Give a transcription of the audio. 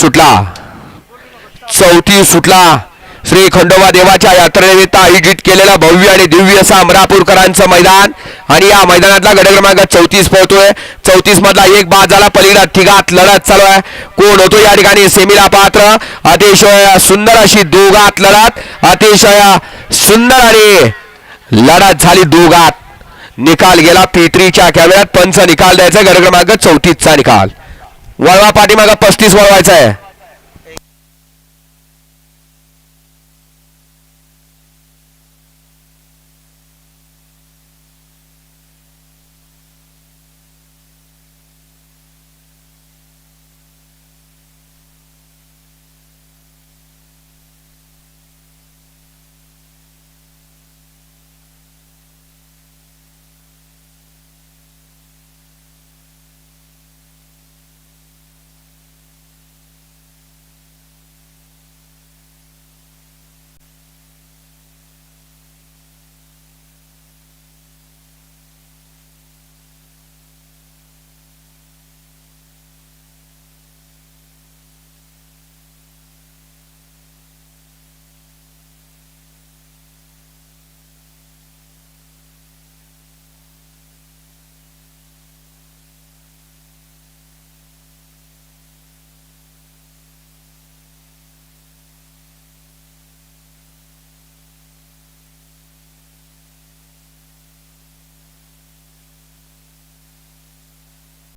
सुटला. चौथी सुटला. श्री खंडोबा देवाच्या यात्रेनिमित्त आयोजित केलेला भव्य आणि दिव्य असा अमरापूरकरांचं मैदान. आणि या मैदानातला गट क्रमांक चौतीस पळतोय चौतीस मधला एक बाद झाला. पलीकडा तिघात लढत चालू आहे. कोण होतो या ठिकाणी? सेमीला पात्र. अतिशय सुंदर अशी दोघात लढत. अतिशय सुंदर आणि लढत झाली दोघात. निकाल गेला पेत्रीच्या कॅमेऱ्यात. पंच निकाल द्यायचा. गट क्रमांक चौतीसचा निकाल. वळवा पाठीमागा पस्तीस वळवायचा आहे.